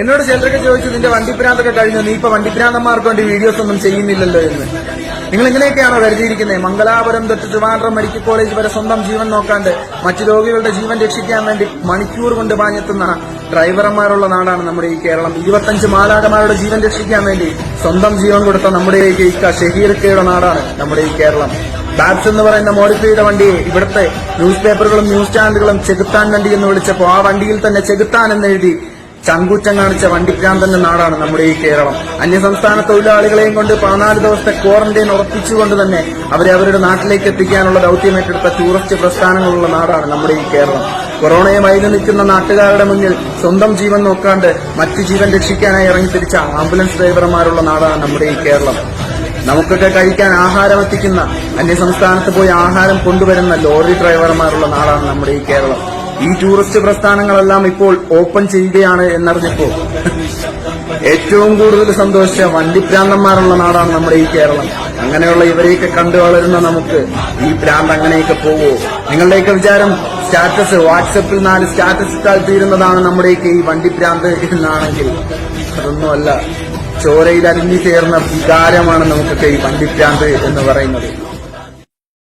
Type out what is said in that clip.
എന്നോട് ചിലരൊക്കെ ചോദിച്ചു നിന്റെ വണ്ടിപ്രാന്തൊക്കെ കഴിഞ്ഞു? നീ ഇപ്പൊ വണ്ടിപ്രാന്തന്മാർക്ക് വേണ്ടി വീഡിയോസ് ഒന്നും ചെയ്യുന്നില്ലല്ലോ എന്ന്. നിങ്ങൾ എങ്ങനെയൊക്കെയാണോ കരുതിയിരിക്കുന്നത് മംഗലാപുരം തൊട്ട് ട്രിവാൻഡ്രം മെഡിക്കൽ കോളേജ് വരെ സ്വന്തം ജീവൻ നോക്കാണ്ട് മറ്റു രോഗികളുടെ ജീവൻ രക്ഷിക്കാൻ വേണ്ടി മണിക്കൂർ കൊണ്ട് പാഞ്ഞെത്തുന്ന ഡ്രൈവർമാരുള്ള നാടാണ് നമ്മുടെ ഈ കേരളം. ഇരുപത്തഞ്ച് മാലാടമാരുടെ ജീവൻ രക്ഷിക്കാൻ വേണ്ടി സ്വന്തം ജീവൻ കൊടുത്ത നമ്മുടെ ഈ ഷഹീർക്കയുടെ നാടാണ് നമ്മുടെ ഈ കേരളം. ബാബ്സ് എന്ന് പറയുന്ന മോഡിഫൈഡ് വണ്ടിയെ ഇവിടുത്തെ ന്യൂസ് പേപ്പറുകളും ന്യൂസ് ചാനലുകളും ചെകുത്താൻ വണ്ടി എന്ന് വിളിച്ചപ്പോൾ ആ വണ്ടിയിൽ തന്നെ ചെകുത്താൻ എന്ന് എഴുതി ചങ്കൂറ്റം കാണിച്ച വണ്ടിക്രാന്തന്റെ നാടാണ് നമ്മുടെ ഈ കേരളം. അന്യസംസ്ഥാന തൊഴിലാളികളെയും കൊണ്ട് പതിനാല് ദിവസത്തെ ക്വാറന്റൈൻ ഉറപ്പിച്ചുകൊണ്ട് തന്നെ അവരെ അവരുടെ നാട്ടിലേക്ക് എത്തിക്കാനുള്ള ദൌത്യം ഏറ്റെടുത്ത ടൂറിസ്റ്റ് പ്രസ്ഥാനങ്ങളുള്ള നാടാണ് നമ്മുടെ ഈ കേരളം. കൊറോണയെ നിൽക്കുന്ന നാട്ടുകാരുടെ മുന്നിൽ സ്വന്തം ജീവൻ നോക്കാണ്ട് മറ്റു ജീവൻ രക്ഷിക്കാനായി ഇറങ്ങി തിരിച്ച ആംബുലൻസ് ഡ്രൈവർമാരുള്ള നാടാണ് നമ്മുടെ ഈ കേരളം. നമുക്കൊക്കെ കഴിക്കാൻ ആഹാരം എത്തിക്കുന്ന അന്യസംസ്ഥാനത്ത് പോയി ആഹാരം കൊണ്ടുവരുന്ന ലോറി ഡ്രൈവർമാരുള്ള നാടാണ് നമ്മുടെ ഈ കേരളം. ഈ ടൂറിസ്റ്റ് പ്രസ്ഥാനങ്ങളെല്ലാം ഇപ്പോൾ ഓപ്പൺ ചെയ്യുകയാണ് എന്നറിഞ്ഞപ്പോ ഏറ്റവും കൂടുതൽ സന്തോഷിച്ച വണ്ടിപ്രാന്തന്മാരുള്ള നാടാണ് നമ്മുടെ ഈ കേരളം. അങ്ങനെയുള്ള ഇവരെയൊക്കെ കണ്ടു വളരുന്ന നമുക്ക് ഈ പ്രാന്ത് അങ്ങനെയൊക്കെ പോവോ? നിങ്ങളുടെയൊക്കെ വിചാരം സ്റ്റാറ്റസ് വാട്സപ്പിൽ നാല് സ്റ്റാറ്റസ് ഇട്ടാൽ തീരുന്നതാണ് നമ്മുടെയൊക്കെ ഈ വണ്ടിപ്രാന്ത് എന്നാണെങ്കിൽ. അതൊന്നുമല്ല ചോരയിൽ അലിഞ്ഞു ചേർന്ന വികാരമാണ് നമുക്കൊക്കെ ഈ വണ്ടിപ്രാന്ത് എന്ന് പറയുന്നത്.